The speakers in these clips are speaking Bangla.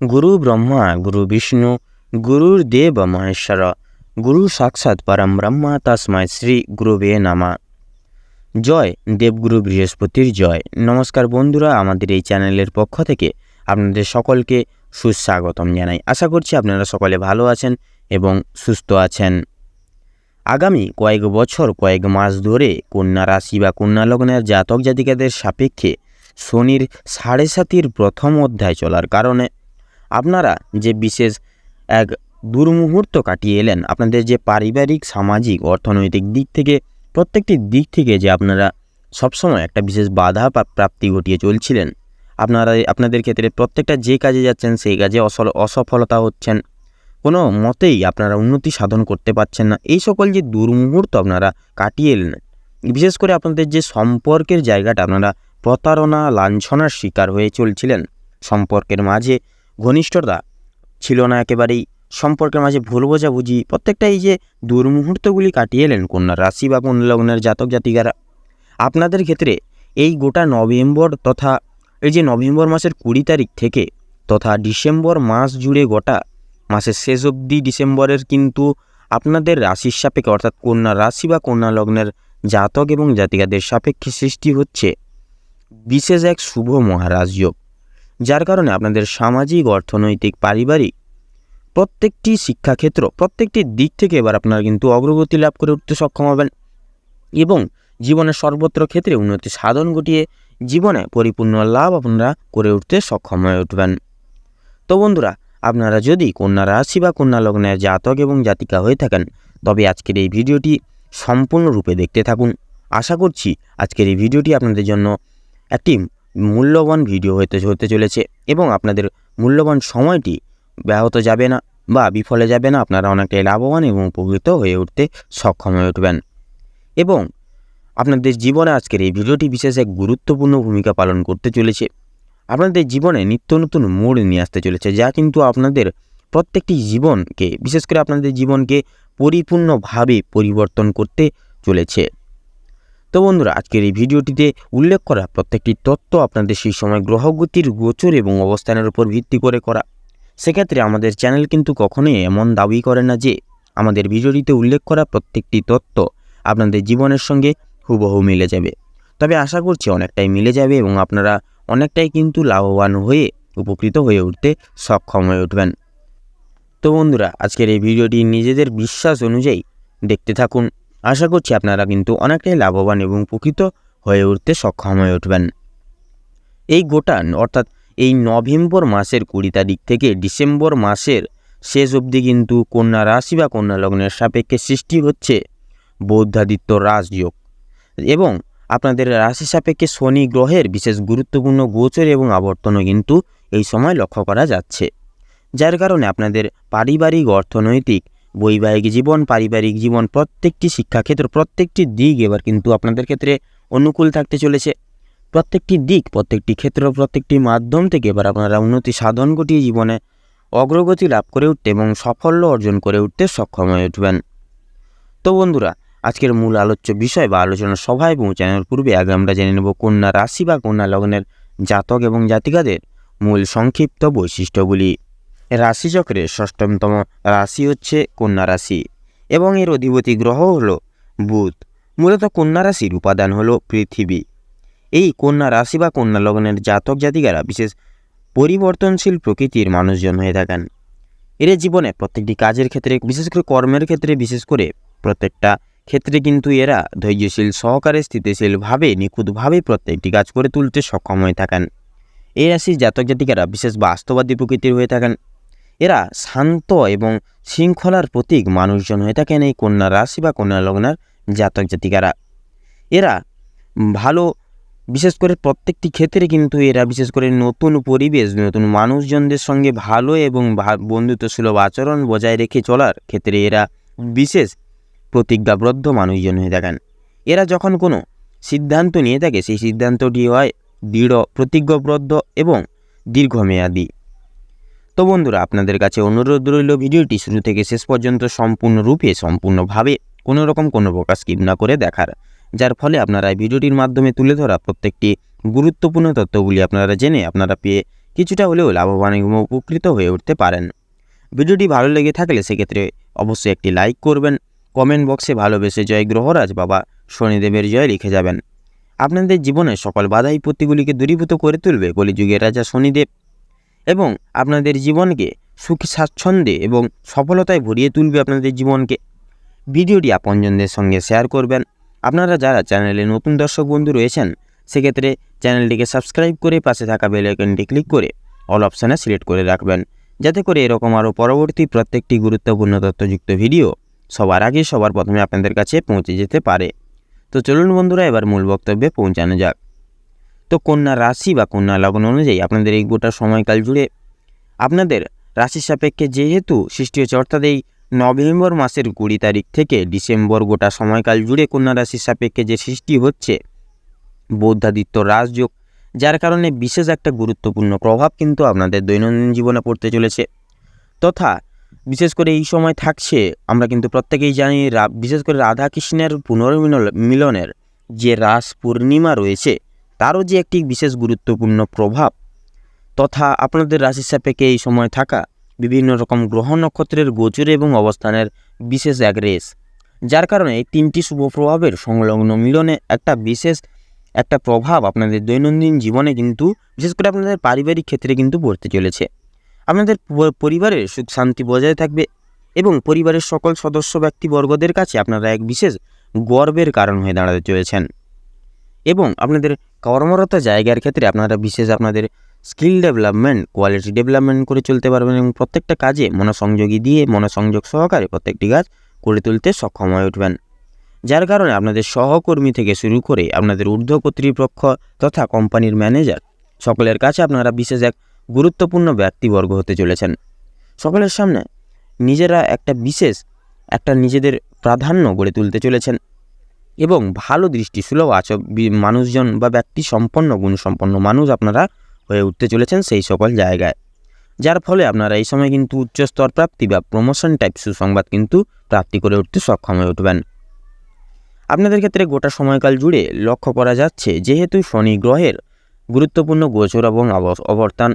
গুরু ব্রহ্মা, গুরু বিষ্ণু গুরুর দেব মহেশ্বর, গুরু সাক্ষাৎ পরম ব্রহ্মা তস্মায় শ্রী গুরুবে নামা। জয় দেবগুরু বৃহস্পতির জয়। নমস্কার বন্ধুরা, আমাদের এই চ্যানেলের পক্ষ থেকে আপনাদের সকলকে সুস্বাগতম জানাই। আশা করছি আপনারা সকলে ভালো আছেন এবং সুস্থ আছেন। আগামী কয়েক বছর, কয়েক মাস ধরে কন্যা রাশি বা কন্যা লগ্নের জাতক জাতিকাদের সাপেক্ষে শনির সাড়ে সাতির প্রথম অধ্যায় চলার কারণে আপনারা যে বিশেষ এক দুর্মুহূর্ত কাটিয়ে এলেন, আপনাদের যে পারিবারিক, সামাজিক, অর্থনৈতিক দিক থেকে, প্রত্যেকটি দিক থেকে যে আপনারা সবসময় একটা বিশেষ বাধা প্রাপ্তি ঘটিয়ে চলছিলেন, আপনারা, আপনাদের ক্ষেত্রে প্রত্যেকটা যে কাজে যাচ্ছেন, সেই কাজে অসল, অসফলতা হচ্ছেন। কোনো মতেই আপনারা উন্নতি সাধন করতে পারছেন না। এই সকল যে দুর্মুহূর্ত আপনারা কাটিয়ে এলেন, বিশেষ করে আপনাদের যে সম্পর্কের জায়গাটা, আপনারা প্রতারণা, লাঞ্ছনার শিকার হয়ে চলছিলেন। সম্পর্কের মাঝে ঘনিষ্ঠতা ছিল না একেবারেই। সম্পর্কের মাঝে ভুল বোঝাবুঝি প্রত্যেকটা এই যে দুর্মুহূর্তগুলি কাটিয়ে এলেন কন্যা রাশি বা কন্যা লগ্নের জাতক জাতিকারা। আপনাদের ক্ষেত্রে এই গোটা নভেম্বর তথা এই যে নভেম্বর মাসের কুড়ি তারিখ থেকে তথা ডিসেম্বর মাস জুড়ে গোটা মাসের শেষ অবধি ডিসেম্বরের কিন্তু আপনাদের রাশির সাপেক্ষে অর্থাৎ কন্যা রাশি বা কন্যা লগ্নের জাতক এবং জাতিকাদের সাপেক্ষে সৃষ্টি হচ্ছে। বিশেষ এক শুভ মহারাজযোগ যার কারণে আপনাদের সামাজিক, অর্থনৈতিক, পারিবারিক প্রত্যেকটি শিক্ষাক্ষেত্র, প্রত্যেকটি দিক থেকে এবার আপনারা কিন্তু অগ্রগতি লাভ করে উঠতে সক্ষম হবেন এবং জীবনের সর্বত্র ক্ষেত্রে উন্নতি সাধন ঘটিয়ে জীবনে পরিপূর্ণ লাভ আপনারা করে উঠতে সক্ষম হয়ে উঠবেন। তো বন্ধুরা, আপনারা যদি কন্যা রাশি বা কন্যা লগ্নের জাতক এবং জাতিকা হয়ে থাকেন, তবে আজকের এই ভিডিওটি সম্পূর্ণরূপে দেখতে থাকুন। আশা করছি আজকের এই ভিডিওটি আপনাদের জন্য একটি মূল্যবান ভিডিও হতে হতে চলেছে এবং আপনাদের মূল্যবান সময়টি ব্যাহত যাবে না বা বিফলে যাবে না। আপনারা অনেকটাই লাভবান এবং উপকৃত হয়ে উঠতে সক্ষম হয়ে উঠবেন। এবং আপনাদের জীবনে আজকের এই ভিডিওটি বিশেষ এক গুরুত্বপূর্ণ ভূমিকা পালন করতে চলেছে। আপনাদের জীবনে নিত্য নতুন মোড় নিয়ে আসতে চলেছে, যা কিন্তু আপনাদের প্রত্যেকটি জীবনকে, বিশেষ করে আপনাদের জীবনকে পরিপূর্ণভাবে পরিবর্তন করতে চলেছে। তো বন্ধুরা, আজকের এই ভিডিওটিতে উল্লেখ করা প্রত্যেকটি তত্ত্ব আপনাদের সেই সময় গ্রহগতির গোচর এবং অবস্থানের উপর ভিত্তি করে করা। সেক্ষেত্রে আমাদের চ্যানেল কিন্তু কখনোই এমন দাবি করে না যে, আমাদের ভিডিওটিতে উল্লেখ করা প্রত্যেকটি তত্ত্ব আপনাদের জীবনের সঙ্গে হুবহু মিলে যাবে। তবে আশা করছি অনেকটাই মিলে যাবে এবং আপনারা অনেকটাই কিন্তু লাভবান হয়ে, উপকৃত হয়ে উঠতে সক্ষম হয়ে উঠবেন। তো বন্ধুরা, আজকের এই ভিডিওটি নিজেদের বিশ্বাস অনুযায়ী দেখতে থাকুন। আশা করছি আপনারা কিন্তু অনেকটাই লাভবান এবং উপকৃত হয়ে উঠতে সক্ষম হয়ে উঠবেন। এই গোটা অর্থাৎ এই নভেম্বর মাসের কুড়ি তারিখ থেকে ডিসেম্বর মাসের শেষ অবধি কিন্তু কন্যা রাশি বা কন্যা লগ্নের সাপেক্ষে সৃষ্টি হচ্ছে বৌদ্ধাদিত্য রাজযোগ। এবং আপনাদের রাশি সাপেক্ষে শনি গ্রহের বিশেষ গুরুত্বপূর্ণ গোচর এবং আবর্তনও কিন্তু এই সময় লক্ষ্য করা যাচ্ছে। যার কারণে আপনাদের পারিবারিক, অর্থনৈতিক বৈবাহিক জীবন, পারিবারিক জীবন, প্রত্যেকটি শিক্ষাক্ষেত্র, প্রত্যেকটি দিক এবার কিন্তু আপনাদের ক্ষেত্রে অনুকূল থাকতে চলেছে। প্রত্যেকটি দিক, প্রত্যেকটি ক্ষেত্র, প্রত্যেকটি মাধ্যম থেকে এবার আপনারা উন্নতি সাধন ঘটিয়ে জীবনে অগ্রগতি লাভ করে উঠতে এবং সাফল্য অর্জন করে উঠতে সক্ষম হয়ে উঠবেন। তো বন্ধুরা, আজকের মূল আলোচ্য বিষয় বা আলোচনা সভায় পৌঁছানোর পূর্বে আগে আমরা জেনে নেব কন্যা রাশি বা কন্যা লগ্নের জাতক এবং জাতিকাদের মূল সংক্ষিপ্ত বৈশিষ্ট্যগুলি। রাশিচক্রের ষষ্ঠমতম রাশি হচ্ছে কন্যা রাশি এবং এর অধিপতি গ্রহ হল বুধ। মূলত কন্যা রাশির উপাদান হল পৃথিবী। এই কন্যা রাশি বা কন্যা লগ্নের জাতক জাতিকারা বিশেষ পরিবর্তনশীল প্রকৃতির মানুষজন হয়ে থাকেন। এর জীবনে প্রত্যেকটি কাজের ক্ষেত্রে, বিশেষ করে কর্মের ক্ষেত্রে, বিশেষ করে প্রত্যেকটা ক্ষেত্রে কিন্তু এরা ধৈর্যশীল, সহকারে স্থিতিশীলভাবে, নিখুঁতভাবে প্রত্যেকটি কাজ করে তুলতে সক্ষম হয়ে থাকেন। এই রাশির জাতক জাতিকারা বিশেষ বাস্তবাদী প্রকৃতির হয়ে থাকেন। এরা শান্ত এবং শৃঙ্খলার প্রতীক মানুষজন হয়ে থাকেন এই কন্যা রাশি বা কন্যা লগ্নার জাতক জাতিকারা। এরা ভালো, বিশেষ করে প্রত্যেকটি ক্ষেত্রে কিন্তু এরা বিশেষ করে নতুন পরিবেশ, নতুন মানুষজনদের সঙ্গে ভালো এবং বন্ধুত্বসুলভ আচরণ বজায় রেখে চলার ক্ষেত্রে এরা বিশেষ প্রতিজ্ঞাবদ্ধ মানুষজন হয়ে থাকেন। এরা যখন কোনো সিদ্ধান্ত নিয়ে থাকে, সেই সিদ্ধান্তটি হয় দৃঢ়, প্রতিজ্ঞাবদ্ধ এবং দীর্ঘমেয়াদী। তো বন্ধুরা, আপনাদের কাছে অনুরোধ রইল ভিডিওটি শুরু থেকে শেষ পর্যন্ত সম্পূর্ণরূপে, সম্পূর্ণভাবে কোনো রকম কোনো প্রকাশ স্কিপ না করে দেখার। যার ফলে আপনারা এই ভিডিওটির মাধ্যমে তুলে ধরা প্রত্যেকটি গুরুত্বপূর্ণ তথ্যগুলি আপনারা জেনে, আপনারা পেয়ে কিছুটা হলেও লাভবান এবং উপকৃত হয়ে উঠতে পারেন। ভিডিওটি ভালো লেগে থাকলে সেক্ষেত্রে অবশ্যই একটি লাইক করবেন। কমেন্ট বক্সে ভালোবেসে জয় গ্রহরাজ বাবা শনিদেবের জয় লিখে যাবেন। আপনাদের জীবনে সকল বাধা বিপত্তিগুলিকে দূরীভূত করে তুলবে। কলিযুগের রাজা শনিদেব এবং আপনাদের জীবনকে সুখী, স্বাচ্ছন্দ্যে এবং সফলতায় ভরিয়ে তুলবে আপনাদের জীবনকে। ভিডিওটি আপনজনদের সঙ্গে শেয়ার করবেন। আপনারা যারা চ্যানেলে নতুন দর্শক বন্ধু রয়েছেন, সেক্ষেত্রে চ্যানেলটিকে সাবস্ক্রাইব করে পাশে থাকা বেল আইকনটি ক্লিক করে অল অপশানে সিলেক্ট করে রাখবেন। যাতে করে এরকম আরও পরবর্তী প্রত্যেকটি গুরুত্বপূর্ণ তথ্যযুক্ত ভিডিও সবার আগে সবার প্রথমে আপনাদের কাছে পৌঁছে যেতে পারে। তো চলুন বন্ধুরা, এবার মূল বক্তব্যে পৌঁছানো যাক। তো কন্যা রাশি বা কন্যা লগ্ন অনুযায়ী আপনাদের এই গোটা সময়কাল জুড়ে আপনাদের রাশির সাপেক্ষে যেহেতু সৃষ্টি হচ্ছে অর্থাৎ এই নভেম্বর মাসের কুড়ি তারিখ থেকে ডিসেম্বর গোটা সময়কাল জুড়ে কন্যা রাশির সাপেক্ষে যে সৃষ্টি হচ্ছে, বৌদ্ধাদিত্য রাজযোগ, যার কারণে বিশেষ একটা গুরুত্বপূর্ণ প্রভাব কিন্তু আপনাদের দৈনন্দিন জীবনে পড়তে চলেছে। তথা বিশেষ করে এই সময় থাকছে, আমরা কিন্তু প্রত্যেকেই জানি বিশেষ করে রাধাকৃষ্ণের পুনর্মিলন, মিলনের যে রাস পূর্ণিমা রয়েছে তারও যে একটি বিশেষ গুরুত্বপূর্ণ প্রভাব তথা আপনাদের রাশি সাপেক্ষে এই সময় থাকা বিভিন্ন রকম গ্রহ নক্ষত্রের গোচর এবং অবস্থানের বিশেষ এক রেস যার কারণে এই তিনটি শুভ প্রভাবের সংলগ্ন মিলনে একটা বিশেষ, একটা প্রভাব আপনাদের দৈনন্দিন জীবনে কিন্তু, বিশেষ করে আপনাদের পারিবারিক ক্ষেত্রে কিন্তু পড়তে চলেছে। আপনাদের পরিবারের সুখ শান্তি বজায় থাকবে এবং পরিবারের সকল সদস্য ব্যক্তিবর্গদের কাছে আপনারা এক বিশেষ গর্বের কারণ হয়ে দাঁড়াতে চলেছেন। এবং আপনাদের কর্মরত জায়গার ক্ষেত্রে আপনারা বিশেষ আপনাদের স্কিল ডেভেলপমেন্ট, কোয়ালিটি ডেভেলপমেন্ট করে চলতে পারবেন এবং প্রত্যেকটা কাজে মনোসংযোগী দিয়ে মনোসংযোগ সহকারে প্রত্যেকটি কাজ করে তুলতে সক্ষম হয়ে উঠবেন। যার কারণে আপনাদের সহকর্মী থেকে শুরু করে আপনাদের ঊর্ধ্ব কর্তৃপক্ষ তথা কোম্পানির ম্যানেজার সকলের কাছে আপনারা বিশেষ এক গুরুত্বপূর্ণ ব্যক্তিবর্গ হতে চলেছেন। সকলের সামনে নিজেরা একটা বিশেষ, একটা নিজেদের প্রাধান্য গড়ে তুলতে চলেছেন। এবং ভালো দৃষ্টি সুলভ আচ মানুষজন বা ব্যক্তি সম্পন্ন, গুণসম্পন্ন মানুষ আপনারা হয়ে উঠতে চলেছেন সেই সকল জায়গায়। যার ফলে আপনারা এই সময় কিন্তু উচ্চস্তর প্রাপ্তি বা প্রমোশন টাইপ সুসংবাদ কিন্তু প্রাপ্তি করে উঠতে সক্ষম হয়ে উঠবেন। আপনাদের ক্ষেত্রে গোটা সময়কাল জুড়ে লক্ষ্য করা যাচ্ছে যেহেতু শনি গ্রহের গুরুত্বপূর্ণ গোচর এবং অব- অবর্তান,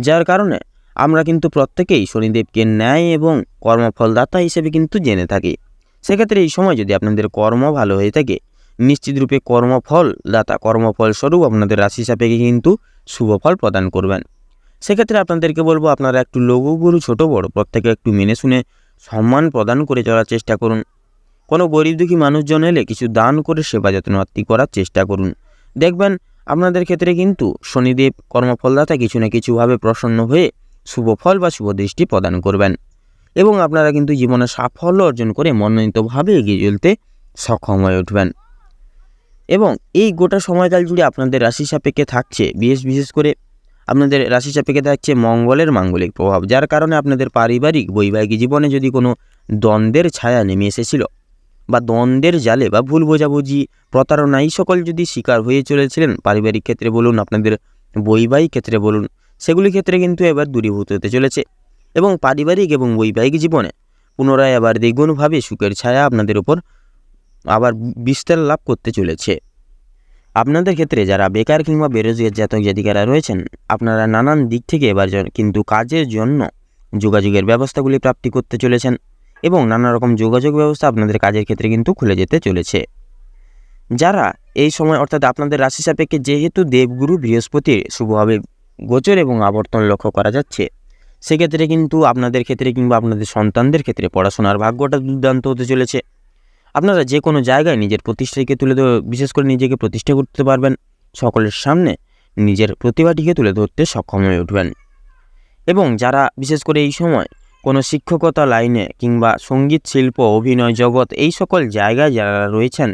যার কারণে আমরা কিন্তু প্রত্যেকেই শনিদেবকে ন্যায় এবং কর্মফলদাতা হিসেবে কিন্তু জেনে থাকি। সেক্ষেত্রে এই সময় যদি আপনাদের কর্ম ভালো হয়ে থাকে, নিশ্চিত রূপে কর্মফল দাতা কর্মফল স্বরূপ আপনাদের রাশি সাপেক্ষে কিন্তু শুভফল প্রদান করবেন। সেক্ষেত্রে আপনাদেরকে বলব, আপনারা একটু লঘু গুরু, ছোটো বড়, প্রত্যেকে একটু মেনে শুনে সম্মান প্রদান করে চলার চেষ্টা করুন। কোনো গরিব দুঃখী মানুষজন এলে কিছু দান করে সেবা যত্নআত্তি করার চেষ্টা করুন। দেখবেন আপনাদের ক্ষেত্রে কিন্তু শনিদেব কর্মফলদাতা কিছু না কিছুভাবে প্রসন্ন হয়ে শুভ ফল বা শুভ দৃষ্টি প্রদান করবেন। এবং আপনারা কিন্তু জীবনে সাফল্য অর্জন করে মনোনীতভাবে এগিয়ে চলতে সক্ষম হয়ে উঠবেন। এবং এই গোটা সময়কাল জুড়ে আপনাদের রাশি সাপেক্ষে থাকছে, বিশেষ বিশেষ করে আপনাদের রাশি সাপেক্ষে থাকছে মঙ্গলের মাঙ্গলিক প্রভাব, যার কারণে আপনাদের পারিবারিক, বৈবাহিক জীবনে যদি কোনো দ্বন্দ্বের ছায়া নেমে এসেছিল বা দ্বন্দ্বের জালে বা ভুল বোঝাবুঝি, প্রতারণা, এই সকল যদি শিকার হয়ে চলেছিলেন, পারিবারিক ক্ষেত্রে বলুন, আপনাদের বৈবাহিক ক্ষেত্রে বলুন, সেগুলি ক্ষেত্রে কিন্তু এবার দূরীভূত হতে চলেছে। এবং পারিবারিক এবং বৈবাহিক জীবনে। পুনরায় আবার দ্বিগুণভাবে সুখের ছায়া আপনাদের উপর আবার বিস্তার লাভ করতে চলেছে। আপনাদের ক্ষেত্রে যারা বেকার কিংবা বেরোজগার জাতক জাতিকারা রয়েছেন, আপনারা নানান দিক থেকে এবার কিন্তু কাজের জন্য যোগাযোগের ব্যবস্থাগুলি প্রাপ্তি করতে চলেছেন এবং নানা রকম যোগাযোগ ব্যবস্থা আপনাদের কাজের ক্ষেত্রে কিন্তু খুলে যেতে চলেছে। যারা এই সময় অর্থাৎ আপনাদের রাশি সাপেক্ষে যেহেতু দেবগুরু বৃহস্পতির শুভভাবে গোচর এবং আবর্তন লক্ষ্য করা যাচ্ছে সেক্ষেত্রে কিন্তু আপনাদের ক্ষেত্রে কিংবা আপনাদের সন্তানদের ক্ষেত্রে পড়াশোনার ভাগ্যটা দুর্দান্ত হতে চলেছে। আপনারা যে কোনো জায়গায় নিজের প্রতিষ্ঠাকে তুলে বিশেষ করে নিজেকে প্রতিষ্ঠা করতে পারবেন। সকলের সামনে নিজের প্রতিভাটিকে তুলে ধরতে সক্ষম হয়ে উঠবেন। এবং যারা বিশেষ করে এই সময় কোনো শিক্ষকতা লাইনে কিংবা সংগীত, শিল্প, অভিনয় জগৎ এই সকল জায়গায় যারা রয়েছেন,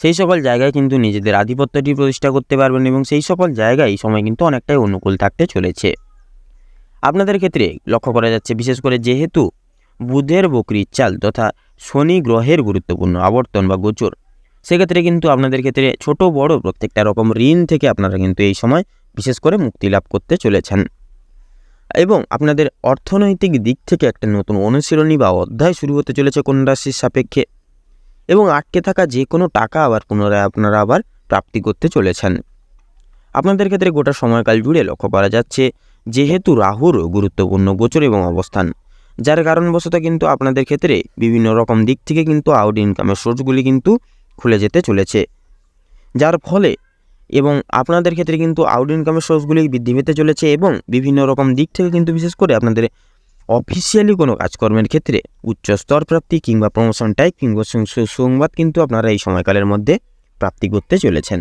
সেই সকল জায়গায় কিন্তু নিজেদের আধিপত্যটি প্রতিষ্ঠা করতে পারবেন এবং সেই সকল জায়গায় এই সময় কিন্তু অনেকটাই অনুকূল থাকতে চলেছে। আপনাদের ক্ষেত্রে লক্ষ্য করা যাচ্ছে, বিশেষ করে যেহেতু বুধের বকরির চাল তথা শনি গ্রহের গুরুত্বপূর্ণ আবর্তন বা গোচর, সেক্ষেত্রে কিন্তু আপনাদের ক্ষেত্রে ছোট, বড় প্রত্যেকটা রকম ঋণ থেকে আপনারা কিন্তু এই সময় বিশেষ করে মুক্তি লাভ করতে চলেছেন। এবং আপনাদের অর্থনৈতিক দিক থেকে একটা নতুন অনুশীলনী বা অধ্যায় শুরু হতে চলেছে কন্যা রাশির সাপেক্ষে এবং আটকে থাকা যে কোনো টাকা আবার পুনরায় আপনারা আবার প্রাপ্তি করতে চলেছেন। আপনাদের ক্ষেত্রে গোটা সময়কাল জুড়ে লক্ষ্য করা যাচ্ছে যেহেতু রাহুর গুরুত্বপূর্ণ গোচর এবং অবস্থান, যার কারণবশত কিন্তু আপনাদের ক্ষেত্রে বিভিন্ন রকম দিক থেকে কিন্তু আউট ইনকামের সোর্সগুলি কিন্তু খুলে যেতে চলেছে। যার ফলে এবং আপনাদের ক্ষেত্রে কিন্তু আউট ইনকামের সোর্সগুলি বৃদ্ধি পেতে চলেছে এবং বিভিন্ন রকম দিক থেকে কিন্তু বিশেষ করে আপনাদের অফিসিয়ালি কোনো কাজকর্মের ক্ষেত্রে উচ্চ স্তর প্রাপ্তি কিংবা প্রমোশন টাইপ কিংবা সংবাদ কিন্তু আপনারা এই সময়কালের মধ্যে প্রাপ্তি করতে চলেছেন।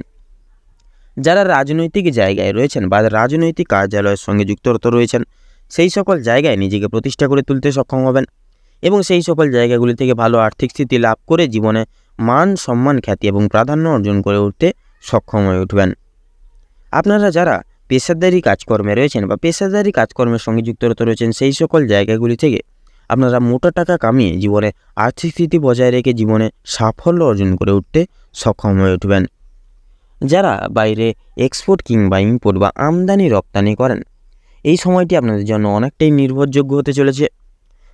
যারা রাজনৈতিক জায়গায় রয়েছেন বা রাজনৈতিক কার্যালয়ের সঙ্গে যুক্তরত রয়েছেন, সেই সকল জায়গায় নিজেকে প্রতিষ্ঠা করে তুলতে সক্ষম হবেন এবং সেই সকল জায়গাগুলি থেকে ভালো আর্থিক স্থিতি লাভ করে জীবনে মান, সম্মান, খ্যাতি এবং প্রাধান্য অর্জন করে উঠতে সক্ষম হয়ে উঠবেন। আপনারা যারা পেশাদারি কাজকর্মে রয়েছেন বা পেশাদারি কাজকর্মের সঙ্গে যুক্তরত রয়েছেন, সেই সকল জায়গাগুলি থেকে আপনারা মোটা টাকা কামিয়ে জীবনে আর্থিক স্থিতি বজায় রেখে জীবনে সাফল্য অর্জন করে উঠতে সক্ষম হয়ে উঠবেন। যারা বাইরে এক্সপোর্ট কিংবা ইম্পোর্ট বা আমদানি রপ্তানি করেন। এই সময়টি আপনাদের জন্য অনেকটাই নির্ভরযোগ্য হতে চলেছে।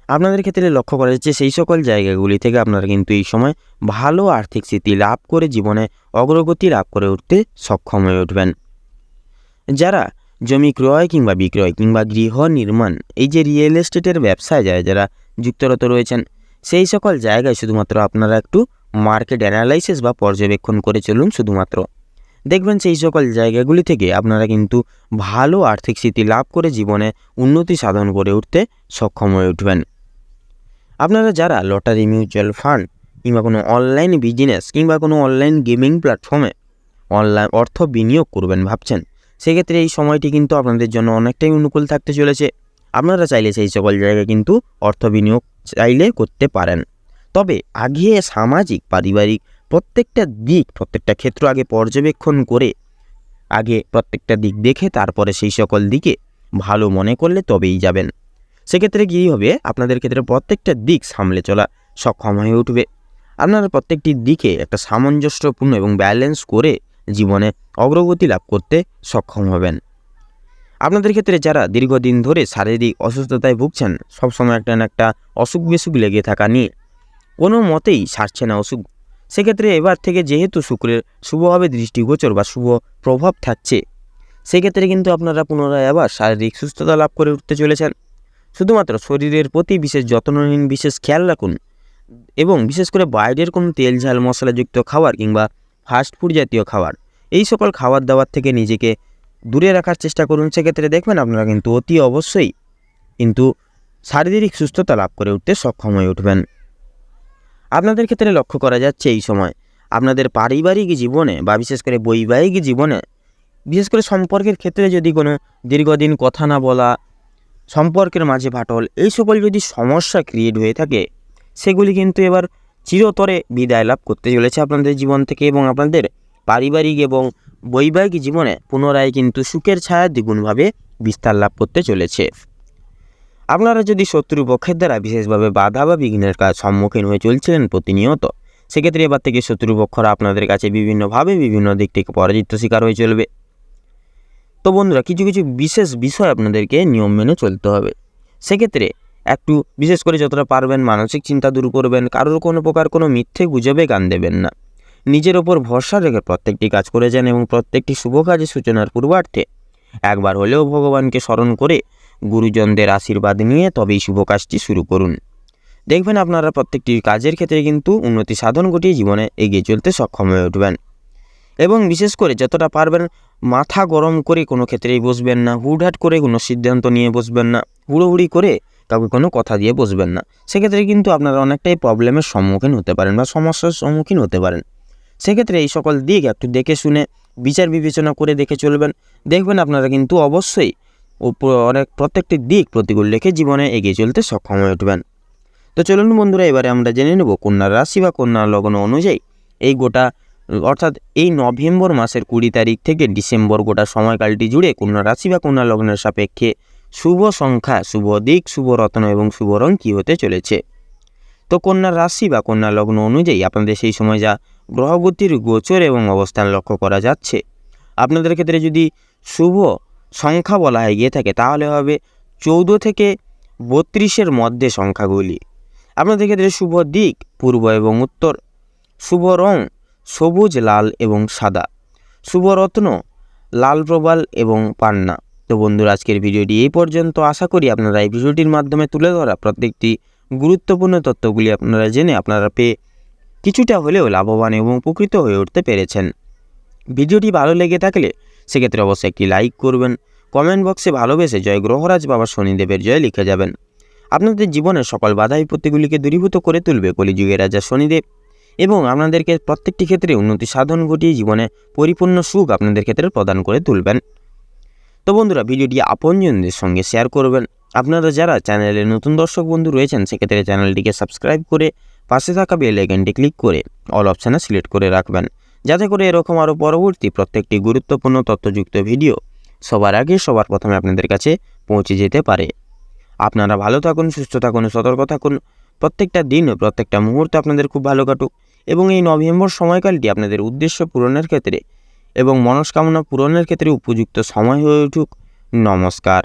আপনাদের ক্ষেত্রে লক্ষ্য করা যাচ্ছে, সেই সকল জায়গাগুলি থেকে আপনারা কিন্তু এই সময় ভালো আর্থিক স্থিতি লাভ করে জীবনে অগ্রগতি লাভ করে উঠতে সক্ষম হয়ে উঠবেন। যারা জমি ক্রয় কিংবা বিক্রয় কিংবা গৃহ নির্মাণ, এই যে রিয়েল এস্টেটের ব্যবসায় যায় যারা যুক্তরত রয়েছেন, সেই সকল জায়গায় শুধুমাত্র আপনারা একটু মার্কেট অ্যানালাইসিস বা পর্যবেক্ষণ করে চলুন শুধুমাত্র। দেখবেন সেই সকল জায়গাগুলি থেকে আপনারা কিন্তু ভালো আর্থিক স্থিতি লাভ করে জীবনে উন্নতি সাধন করে উঠতে সক্ষম হয়ে উঠবেন। আপনারা যারা লটারি, মিউচুয়াল ফান্ড কিংবা কোনো অনলাইন বিজনেস কিংবা কোনো অনলাইন গেমিং প্ল্যাটফর্মে অনলাইন অর্থ বিনিয়োগ করবেন ভাবছেন, সেক্ষেত্রে এই সময়টি কিন্তু আপনাদের জন্য অনেকটাই অনুকূল থাকতে চলেছে। আপনারা চাইলে সেই সকল জায়গায় কিন্তু অর্থ বিনিয়োগ চাইলে করতে পারেন। তবে আগে সামাজিক, পারিবারিক প্রত্যেকটা দিক, প্রত্যেকটা ক্ষেত্র আগে পর্যবেক্ষণ করে, আগে প্রত্যেকটা দিক দেখে, তারপরে সেই সকল দিকে ভালো মনে করলে তবেই যাবেন। সেক্ষেত্রে কী হবে? আপনাদের ক্ষেত্রে প্রত্যেকটা দিক সামলে চলা সক্ষম হয়ে উঠবে। আপনারা প্রত্যেকটি দিকে একটা সামঞ্জস্যপূর্ণ এবং ব্যালেন্স করে জীবনে অগ্রগতি লাভ করতে সক্ষম হবেন। আপনাদের ক্ষেত্রে যারা দীর্ঘদিন ধরে শারীরিক অসুস্থতায় ভুগছেন, সবসময় একটা না একটা অসুখ বিসুখ লেগে থাকা নিয়ে কোনো মতেই সারছে না অসুখ। সেক্ষেত্রে এবার থেকে যেহেতু শুক্রের শুভভাবে দৃষ্টিগোচর বা শুভ প্রভাব থাকছে, সেক্ষেত্রে কিন্তু আপনারা পুনরায় আবার শারীরিক সুস্থতা লাভ করে উঠতে চলেছেন। শুধুমাত্র শরীরের প্রতি বিশেষ যত্ন নিন বিশেষ খেয়াল রাখুন এবং বিশেষ করে বাইরের কোনো তেল ঝাল মশলাযুক্ত খাবার কিংবা ফাস্ট ফুড জাতীয় খাবার, এই সকল খাবার দাবার থেকে নিজেকে দূরে রাখার চেষ্টা করুন। সেক্ষেত্রে দেখবেন আপনারা কিন্তু অতি অবশ্যই কিন্তু শারীরিক সুস্থতা লাভ করে উঠতে সক্ষম হয়ে উঠবেন। আপনাদের ক্ষেত্রে লক্ষ্য করা যাচ্ছে এই সময়। আপনাদের পারিবারিক জীবনে বা বিশেষ করে বৈবাহিক জীবনে, বিশেষ করে সম্পর্কের ক্ষেত্রে যদি কোনো দীর্ঘদিন কথা না বলা, সম্পর্কের মাঝে ফাটল, এই সকল যদি সমস্যা ক্রিয়েট হয়ে থাকে, সেগুলি কিন্তু এবার চিরতরে বিদায় লাভ করতে চলেছে আপনাদের জীবন থেকে এবং আপনাদের পারিবারিক এবং বৈবাহিক জীবনে পুনরায় কিন্তু সুখের ছায়া দ্বিগুণভাবে বিস্তার লাভ করতে চলেছে। আপনারা যদি শত্রুপক্ষের দ্বারা বিশেষভাবে বাধা বা বিঘ্নের কাজ সম্মুখীন হয়ে চলছিলেন প্রতিনিয়ত, সেক্ষেত্রে এবার থেকে শত্রুপক্ষরা আপনাদের কাছে বিভিন্নভাবে বিভিন্ন দিক থেকে পরাজিত শিকার হয়ে চলবে। তো বন্ধুরা, কিছু কিছু বিশেষ বিষয় আপনাদেরকে নিয়ম মেনে চলতে হবে। সেক্ষেত্রে একটু বিশেষ করে যতটা পারবেন মানসিক চিন্তা দূর করবেন, কারোর কোনো প্রকার কোনো মিথ্যে গুজবে গান দেবেন না। নিজের ওপর ভরসা রেখে প্রত্যেকটি কাজ করে যান এবং প্রত্যেকটি শুভ কাজের সূচনার পূর্বার্থে একবার হলেও ভগবানকে স্মরণ করে গুরুজনদের আশীর্বাদ নিয়ে তবেই শুভ কাজটি শুরু করুন। দেখবেন আপনারা প্রত্যেকটি কাজের ক্ষেত্রে কিন্তু উন্নতি সাধন ঘটিয়ে জীবনে এগিয়ে চলতে সক্ষম হয়ে উঠবেন। এবং বিশেষ করে যতটা পারবেন মাথা গরম করে কোনো ক্ষেত্রেই বসবেন না, হুটহাট করে কোনো সিদ্ধান্ত নিয়ে বসবেন না, হুড়োহুড়ি করে কাউকে কোনো কথা দিয়ে বসবেন না। সেক্ষেত্রে কিন্তু আপনারা অনেকটাই প্রবলেমের সম্মুখীন হতে পারেন বা সমস্যার সম্মুখীন হতে পারেন। সেক্ষেত্রে এই সকল দিক একটু দেখে শুনে বিচার বিবেচনা করে দেখে চলবেন। দেখবেন আপনারা কিন্তু অবশ্যই অনেক প্রত্যেকটি দিক প্রতিকূল রেখে জীবনে এগিয়ে চলতে সক্ষম হয়ে উঠবেন। তো চলুন বন্ধুরা, এবারে আমরা জেনে নেব কন্যার রাশি বা কন্যা লগ্ন অনুযায়ী এই গোটা, অর্থাৎ এই নভেম্বর মাসের কুড়ি তারিখ থেকে ডিসেম্বর গোটা সময়কালটি জুড়ে কন্যা রাশি বা কন্যা লগ্নের সাপেক্ষে শুভ সংখ্যা, শুভ দিক, শুভ রত্ন এবং শুভ রং কী হতে চলেছে। তো কন্যা রাশি বা কন্যা লগ্ন অনুযায়ী আপনাদের সেই সময় যা গ্রহগতির গোচর এবং অবস্থান লক্ষ্য করা যাচ্ছে, আপনাদের ক্ষেত্রে যদি শুভ সংখ্যা বলা হয় গিয়ে থাকে, তাহলে হবে চৌদ্দ থেকে বত্রিশের মধ্যে সংখ্যাগুলি। আপনাদের ক্ষেত্রে শুভ দিক, পূর্ব এবং উত্তর। শুভ রং, সবুজ, লাল এবং সাদা। শুভ রত্ন, লাল প্রবাল এবং পান্না। তো বন্ধুরা, আজকের ভিডিওটি এই পর্যন্ত। আশা করি আপনারা এই ভিডিওটির মাধ্যমে তুলে ধরা প্রত্যেকটি গুরুত্বপূর্ণ তথ্যগুলি আপনারা জেনে আপনারা পেয়ে কিছুটা হলেও লাভবান এবং উপকৃত হয়ে উঠতে পেরেছেন। ভিডিওটি ভালো লেগে থাকলে সেক্ষেত্রে অবশ্যই একটি লাইক করবেন। কমেন্ট বক্সে ভালোবেসে জয় গ্রহরাজ বাবা শনিদেবের জয় লিখে যাবেন। আপনাদের জীবনের সকল বাধা বিপত্তিগুলিকে দূরীভূত করে তুলবে কলিযুগের রাজা শনিদেব। এবং আপনাদেরকে প্রত্যেকটি ক্ষেত্রে উন্নতি সাধন ঘটিয়ে জীবনে পরিপূর্ণ সুখ আপনাদের ক্ষেত্রে প্রদান করে তুলবেন। তো বন্ধুরা, ভিডিওটি আপনজনদের সঙ্গে শেয়ার করবেন। আপনারা যারা চ্যানেলে নতুন দর্শক বন্ধু রয়েছেন, সেক্ষেত্রে চ্যানেলটিকে সাবস্ক্রাইব করে পাশে থাকা বেল আইকনটি ক্লিক করে অল অপশানে সিলেক্ট করে রাখবেন। যাতে করে এরকম আরও পরবর্তী প্রত্যেকটি গুরুত্বপূর্ণ তথ্যযুক্ত ভিডিও সবার আগে সবার প্রথমে আপনাদের কাছে পৌঁছে যেতে পারে। আপনারা ভালো থাকুন, সুস্থ থাকুন, সতর্ক থাকুন। প্রত্যেকটা দিন প্রত্যেকটা মুহূর্ত আপনাদের খুব ভালো কাটুক এবং এই নভেম্বর সময়কালটি আপনাদের উদ্দেশ্য পূরণের ক্ষেত্রে এবং মনস্কামনা পূরণের ক্ষেত্রে উপযুক্ত সময় হয়ে উঠুক। নমস্কার।